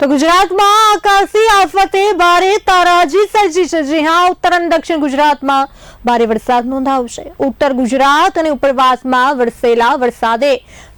તો ગુજરાતમાં આકાશી આફતે ભારે તારાજી સર્જી છે. જી હા, ઉત્તર અને દક્ષિણ ગુજરાતમાં ભારે વરસાદ નોંધાવશે. ઉત્તર ગુજરાત અને ઉપરવાસમાં વરસેલા વરસાદે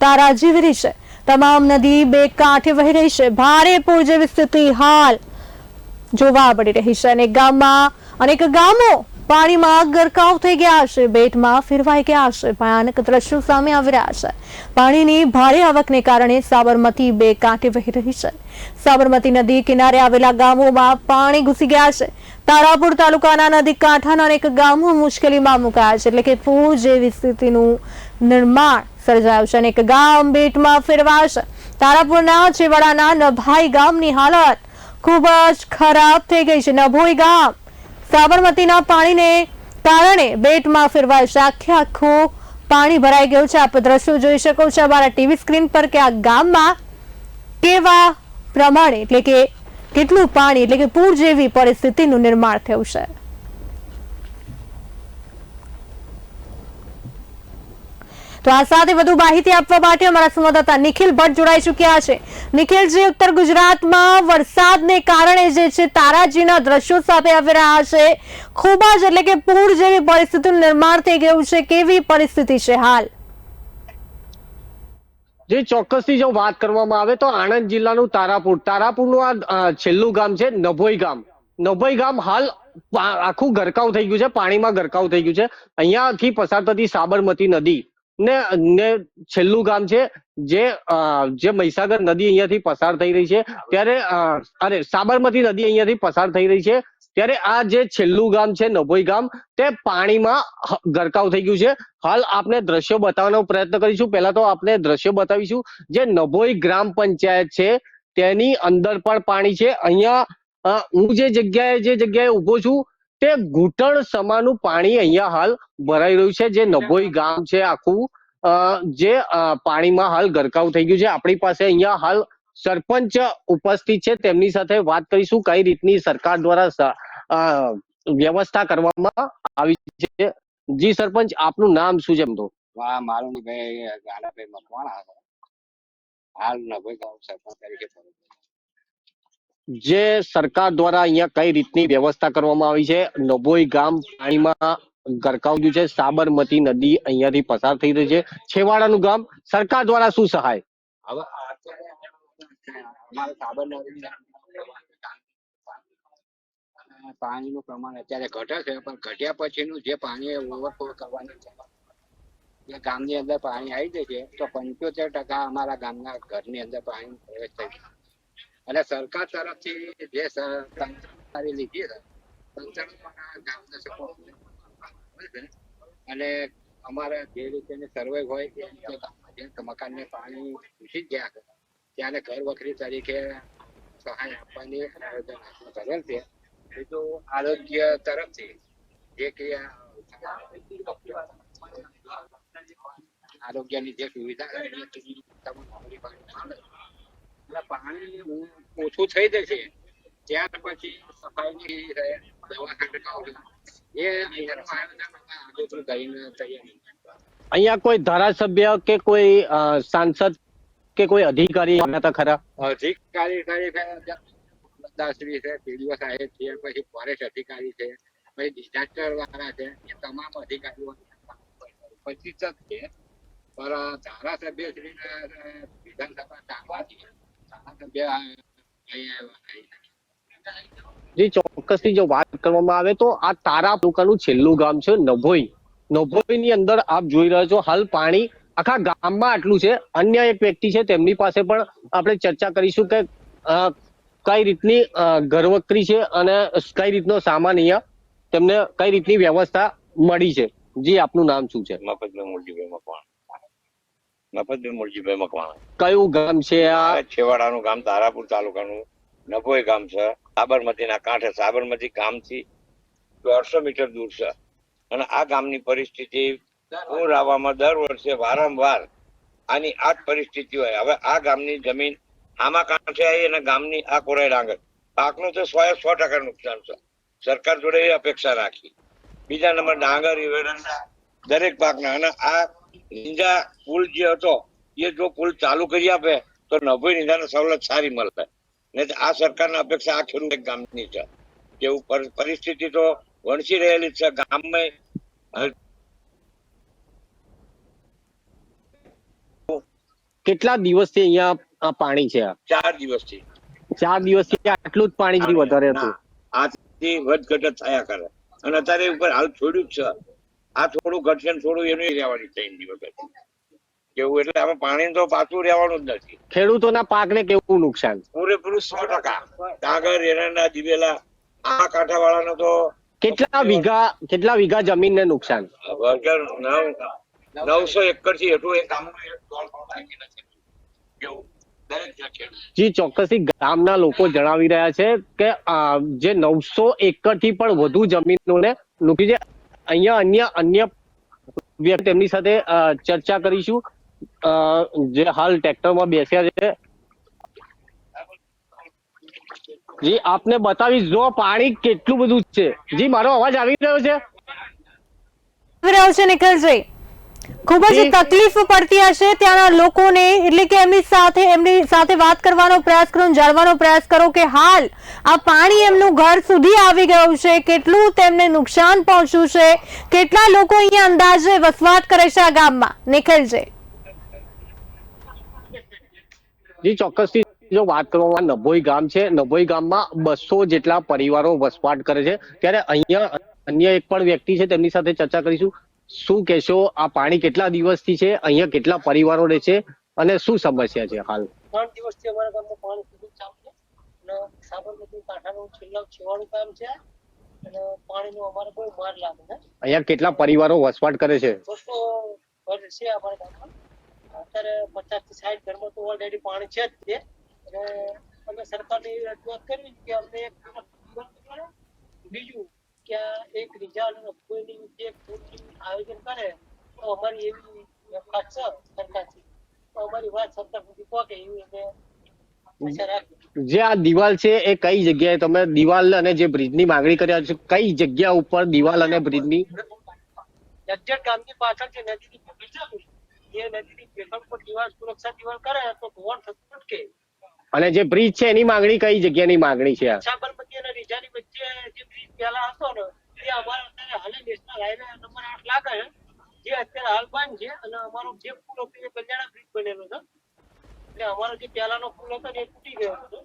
તારાજી વરી છે. તમામ નદી બે કાંઠે વહી રહી છે. ભારે પૂર જેવી સ્થિતિ હાલ જોવા મળી રહી છે. અને ગામમાં, અનેક ગામો પાણીમાં ગરકાવ થઈ ગયા છે. બેટમાં ફેરવાઈ ગયા છે. ભયાનક દ્રશ્યો સામે આવી રહ્યા છે. પાણીની ભારે આવકને કારણે સાબરમતી બે કાંઠે વહી રહી છે. સાબરમતી નદી કિનારે આવેલા ગામોમાં પાણી ઘૂસી ગયા છે. તારાપુર તાલુકાના નદી કાંઠાના અનેક ગામો મુશ્કેલીમાં મુકાયા છે. એટલે કે પૂર જેવી સ્થિતિનું નિર્માણ સર્જાયું છે અનેક ગામ બેટમાં ફેરવાશે તારાપુરના છેવાડાના નભાઈ ગામની હાલત ખૂબ જ ખરાબ થઈ ગઈ છે. નભોઈ ગામ સાબરમતીના પાણીને કારણે બેટમાં ફેરવાય છે. આખે આખું પાણી ભરાઈ ગયું છે. આપ દ્રશ્યો જોઈ શકો છો અમારા ટીવી સ્ક્રીન પર કે આ ગામમાં કેવા પ્રમાણે એટલે કે કેટલું પાણી એટલે કે પૂર જેવી પરિસ્થિતિનું નિર્માણ થયું છે. તો આ સાથે વધુ માહિતી આપવા માટે અમારા સંવાદદાતા નિખિલ ભટ્ટ જોડાઈ ચુક્યા છે. નિખિલ જે, ઉત્તર ગુજરાતમાં વરસાદને કારણે જે છે તારાજીના દ્રશ્યો સામે આવી રહ્યા છે. ખૂબ જ એટલે કે પૂર જેવી પરિસ્થિતિનું નિર્માણ થઈ ગયું છે. કેવી પરિસ્થિતિ છે હાલ? જે, ચોક્કસથી જો વાત કરવામાં આવે તો આણંદ જિલ્લાનું તારાપુર. તારાપુરનું આ છેલ્લું ગામ છે, નભોઈ ગામ. નભોઈ ગામ હાલ આખું ગરકાવ થઈ ગયું છે, પાણીમાં ગરકાવ થઈ ગયું છે. અહીંયાથી પસાર થતી સાબરમતી નદી. ને ને છેલ્લું ગામ છે, જે જે મહીસાગર નદી અહીંયાથી પસાર થઈ રહી છે. ત્યારે અરે સાબરમતી નદી અહીંયાથી પસાર થઈ રહી છે. ત્યારે આ જે છેલ્લું ગામ છે, નભોઈ ગામ, તે પાણીમાં ગરકાવ થઈ ગયું છે. હાલ આપને દ્રશ્યો બતાવવાનો પ્રયત્ન કરીશું. પહેલા તો આપને દ્રશ્યો બતાવીશું. જે નભોઈ ગ્રામ પંચાયત છે, તેની અંદર પણ પાણી છે. અહીંયા હું જે જગ્યાએ જે જગ્યાએ ઊભો છું તે ઘૂંટણ સમાનું પાણી અહીંયા હાલ ભરાઈ રહ્યું છે જે નભોઈ ગામ છે આખું. જે પાણીમાં હાલ ગરકાવ થઈ ગયું છે. આપણી પાસે અહીંયા હાલ સરપંચ ઉપસ્થિત છે. તેમની સાથે વાત કરીશું કઈ રીતની સરકાર દ્વારા વ્યવસ્થા કરવામાં આવી છે. જી સરપંચ આપનું નામ શું છે એમ તો? આ મારું ભાઈ ગાલાભાઈ મકવાણા. હાલ નભોઈ ગામ સરપંચ તરીકે ફરું છું. જે સરકાર દ્વારા અહીંયા કઈ રીતની વ્યવસ્થા કરવામાં આવી છે? નભોઈ ગામ પાણીમાં ગરકાવ્યું છે, સાબરમતી નદી અહીંયાથી પસાર થઈ રહી છે. છેવાડાનું ગામ સરકાર દ્વારા શું સહાય? પાણીનું પ્રમાણ અત્યારે ઘટે છે, પણ ઘટ્યા પછીનું જે પાણી ઓવરફ્લો કરવાનું છે ગામની અંદર પાણી આવી જાય છે, તો પંચોતેર ટકા અમારા ગામના ઘરની અંદર પાણી પ્રવેશ થઈ જશે અને સરકાર તરફથી જે સ- લીધી. અને અમારે જે રીતે સર્વે હોય, એ રીતે મકાનને પાણી ઘૂસી ગયા ત્યારે ઘર વખરી તરીકે સહાય આપવાની આયોજન કરેલ છે બીજું આરોગ્ય તરફથી જે ક્રિયા આરોગ્યની જે સુવિધા એટલે પાણી ઓછું થઈ જશે ત્યાર પછી સફાઈની અહીંયા કોઈ ધારાસભ્ય કે કોઈ સાંસદ કે કોઈ અધિકારી હતા ખરા? અધિકારી દાસરી છે પીડીઓ સાહેબ છે પછી ફોરેસ્ટ અધિકારી છે પછી ડિઝાસ્ટર વાળા છે એ તમામ અધિકારીઓ જ છે પણ ધારાસભ્ય શ્રી વિધાનસભા અહીંયા આવ્યા ચોક્કસથી જો વાત કરવામાં આવે તો આ તારા તાલુકાનું છેલ્લું ગામ છે નભોઈ. નભોઈ ની અંદર આપ જોઈ રહ્યા છો, હાલ પાણી આખા ગામમાં આટલું છે. અન્ય એક વ્યક્તિ છે, તેમની પાસે પણ આપણે ચર્ચા કરીશું કે કઈ રીતની ઘરવકરી છે અને કઈ રીતનો સામાન અહીંયા તેમને કઈ રીતની વ્યવસ્થા મળી છે. જી, આપનું નામ શું છે? મફતભાઈ મુરજીભાઈ મકવાણા મફતભાઈ મુરજીભાઈ મકવાણા. કયું ગામ છે આ? છેવાડાનું ગામ તારાપુર તાલુકાનું નભોય ગામ છે. સાબરમતીના કાંઠે સાબરમતી ગામથી દોઢસો મીટર દૂર છે. અને આ ગામની પરિસ્થિતિ પૂર આવવામાં દર વર્ષે વારંવાર આની આ જ પરિસ્થિતિ હોય. હવે આ ગામની જમીન આમાં કાંઠે આવી અને ગામની આ કોરાઈ ડાંગર. પાકનું તો સો સો ટકા નુકસાન છે. સરકાર જોડે એ અપેક્ષા રાખી. બીજા નંબર ડાંગર દરેક પાકના. અને આ લીંજા પુલ જે હતો એ જો પુલ ચાલુ કરી આપે તો નભોઈ નિંદાને સવલત સારી મળે. ને આ સરકારના અપેક્ષા આ ખેડૂત એક ગામની છે. કેવું પર- પરિસ્થિતિ તો વણસી રહેલી છે ગામમાં. કેટલા દિવસથી અહીંયા આ પાણી છે? ચાર દિવસથી. ચાર દિવસથી આટલું જ પાણી થી વધારે હતું. ના, આજથી વધઘટ થયા કરે. અને અત્યારે ઉપર હાલ છોડ્યું જ છે. આ થોડું ઘટશે ને થોડું એનું રહેવાની ત્રણ દિવસ કેવું એટલે આમાં પાણી તો પાછું રહેવાનું જ નથી. ખેડૂતોના પાકને કેવું નુકસાન? પૂરેપૂરું સો ટકા. ડાંગર એરંડા દિવેલા આ કાંઠાવાળાનો તો કેટલા વીઘા કેટલા વીઘા જમીનને નુકસાન? નવસો એકરથી એટલું એક કેવું? જી ચોક્કસથી ગામના લોકો જણાવી રહ્યા છે કે જે નવસો એકરથી પણ વધુ જમીનોને નુકી છે. અહીંયા અન્ય અન્ય વ્યક્તિ તેમની સાથે ચર્ચા કરીશું. જે હાલ ટ્રેક્ટરમાં બેસ્યા છે. જી, આપને બતાવીશ, જો પાણી કેટલું બધું છે. જી, મારો અવાજ આવી રહ્યો છે? આવી રહ્યો છે નિખિલજી. ખૂબ જ તકલીફ પડતી હશે ત્યાંના લોકોને. એટલે કે એમની સાથે એમની સાથે વાત કરવાનો પ્રયાસ કરો જાણવાનો પ્રયાસ કરો કે હાલ આ પાણી એમનું ઘર સુધી આવી ગયું છે. કેટલું તેમને નુકસાન પહોંચ્યું છે. કેટલા લોકો અહીંયા અંદાજે વસવાટ કરે છે આ ગામમાં? નિખિલજી. જી ચોક્કસથી. જો વાત કરવામાં નભોઈ ગામ છે. નભોઈ ગામમાં બસો જેટલા પરિવારો વસવાટ કરે છે. ત્યારે અહીંયા અન્ય એક પણ વ્યક્તિ છે તેમની સાથે ચર્ચા કરીશું. શું કહેશો? આ પાણી કેટલા દિવસથી છે? અહીંયા કેટલા પરિવારો રહે છે? અને શું સમસ્યા છે હાલ? ત્રણ દિવસથી અમારા ગામમાં પાણી ખૂબ ચાલુ છે. અને સાબરમતી કાંઠાનું છેલ્લા છેવાડું કામ છે. અને પાણીનો અમારે કોઈ માર લાગે નહીં. અહીંયા કેટલા પરિવારો વસવાટ કરે છે? બસો ઘર છે અમારા ગામમાં. અત્યારે પચાસથી સાઠ ઘરમાં તો ઓલરેડી પાણી છે જ તે અને અમે સરકારની રજૂઆત કરી કે અમને એક બીજું આ એક રિઝાલ અપોઇન્ટિંગ જે કોચિંગ આયોજન કરે તો અમારી એવી દરખાસ્ત છે સરકારથી. તો અમારી વાત સરકાર સુધી પહોંચે એવી અમે જે આ દિવાલ છે એ કઈ જગ્યાએ? તમે દિવાલ અને જે બ્રિજની માંગણી કર્યા છે કઈ જગ્યા ઉપર દિવાલ અને બ્રિજની ગામની પાછળ જે નદી ની છે એ નદી ની પેઢી પર દિવાલ સુરક્ષા દિવાલ કરે તો ધોવાણ થતું અટકે અને જે બ્રિજ છે એની માંગણી કઈ જગ્યાની માંગણી છે? સાબરમતી અને રીજાની વચ્ચે જે બ્રિજ પહેલા હતો ને એ અમારા અત્યારે હાલે નેશનલ હાઈવે નંબર આઠ લાગે જે અત્યારે હાલ બંધ છે અને અમારો જે પુલ હતો એ કલ્યાણા બ્રિજ બનેલો છે. એટલે અમારો જે પહેલાનો પુલ હતો ને એ તૂટી ગયો હતો.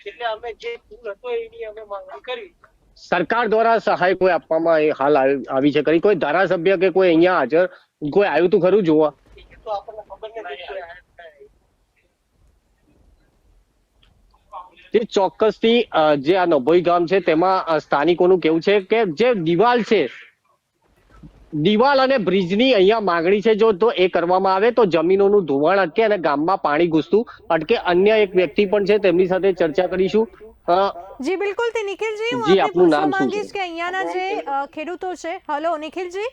એટલે અમે જે પુલ હતો એની અમે માંગણી કરી. સરકાર દ્વારા સહાય કોઈ આપવામાં હાલ આવી આવી છે કરી કોઈ ધારાસભ્ય કે કોઈ અહીંયા હાજર કોઈ આવ્યું તું ખરું જોવા? તો આપણને ખબર નથી. જે ચોક્કસથી જે આ નભોઈ ગામ છે તેમાં સ્થાનિકોનું કેવું છે કે જે દિવાલ છે દિવાલ અને બ્રિજની અહીંયા માંગણી છે જો તો એ કરવામાં આવે તો જમીનોનું ધોવાણ અટકે અને ગામમાં પાણી ઘૂસતું અટકે. અન્ય એક વ્યક્તિ પણ છે તેમની સાથે ચર્ચા કરીશું. જી બિલકુલ તે નિખિલજી હું આપનું નામ માંગીશ? કે અહીંયાના જે ખેડૂતો છે. હલો નિખિલજી.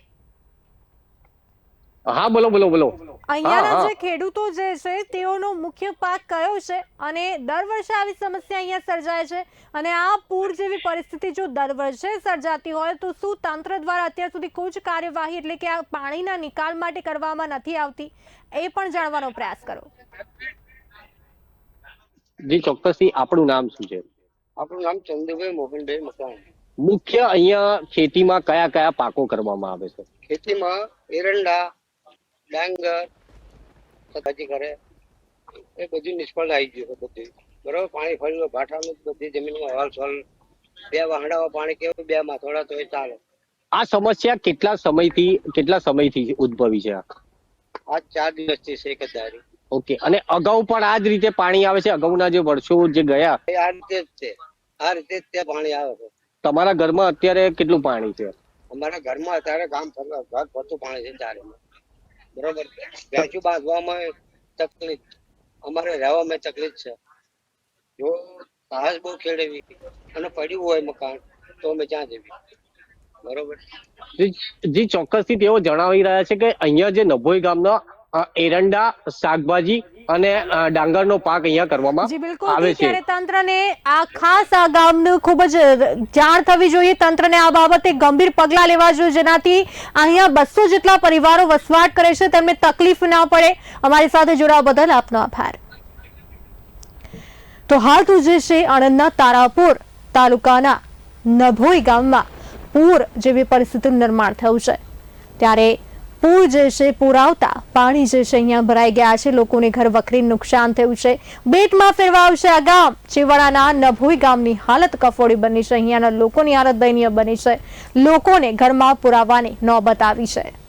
હા બોલો બોલો બોલો. અહીંયાના જે ખેડૂતો જે છે તેઓનો મુખ્ય પાક કયો છે અને દર વર્ષે આવી સમસ્યા અહીંયા સર્જાય છે? અને આ પૂર જેવી પરિસ્થિતિ જો દર વર્ષે સર્જાતી હોય તો શું તંત્ર દ્વારા અત્યાર સુધી કોઈ જ કાર્યવાહી એટલે કે આ પાણીના નિકાલ માટે કરવામાં નથી આવતી? એ પણ જાણવાનો પ્રયાસ કરો. જી ચોક્કસથી. આપણું નામ શું છે? આપણું નામ ચંદુભાઈ મોહનભાઈ મકવાણ મુખ્ય અહીંયા ખેતીમાં કયા કયા પાકો કરવામાં આવે છે? ખેતીમાં એરંડા ડાંગર સબ્જી કરે એ બધું નિષ્ફળ આવી ગયું છે બધું. બરોબર? પાણી ફરી ભાટાનું જ બધી જમીનમાં હવાલ સવાલ બે વાહડામાં પાણી કેવું? બે માથોડા તો એ ચાલે. આ સમસ્યા કેટલા સમયથી કેટલા સમયથી ઉદ્ભવી છે આ? ચાર દિવસથી છે જ ઓકે. અને અગાઉ પણ આ જ રીતે પાણી આવે છે? અગાઉના જે વર્ષો જે ગયા? આ રીતે જ છે. આ રીતે જ તે પાણી આવે છે. તમારા ઘરમાં અત્યારે કેટલું પાણી છે? અમારા ઘરમાં અત્યારે ગામ ફરવા ઘર ફરતું પાણી છે ચારે. બરોબર? ગાજુ બાંધવામાં તકલીફ. અમારે રહેવામાં તકલીફ છે. જો સાહસ બહુ ખેડવી અને પડ્યું હોય મકાન, તો અમે ક્યાં જવી બરોબર? જી ચોક્કસથી તેઓ જણાવી રહ્યા છે કે અહીંયા જે નભોઈ ગામના એરંડા, શાકભાજી અને ડાંગરનો પાક અહીંયા કરવામાં જી બિલકુલ. આવે છે. તંત્રને આ ખાસ આ ગામનું ખૂબ જ જાણ થવી જોઈએ. તંત્રને આ બાબતે ગંભીર પગલાં લેવા જોઈએ. જેનાથી અહીંયા બસો જેટલા પરિવારો વસવાટ કરે છે. તેમને તકલીફ ના પડે. અમારી સાથે જોડાવા બદલ આપનો આભાર. તો હાલ તો જે છે આણંદના તારાપુર તાલુકાના નભોઈ ગામમાં પૂર જેવી પરિસ્થિતિનું નિર્માણ થયું છે. ત્યારે પૂર જે છે, પૂર આવતા પાણી જે છે, અહીંયા ભરાઈ ગયા છે. લોકોને ઘર વખરી નુકસાન થયું છે. બેટમાં ફેરવાયું આ ગામ. છેવાડાના નભોઈ ગામની હાલત કફોડી બની છે. અહીંયાના લોકોની હાલત દયનીય બની છે. લોકોને ઘરમાં પુરાવાની નોબત આવી છે.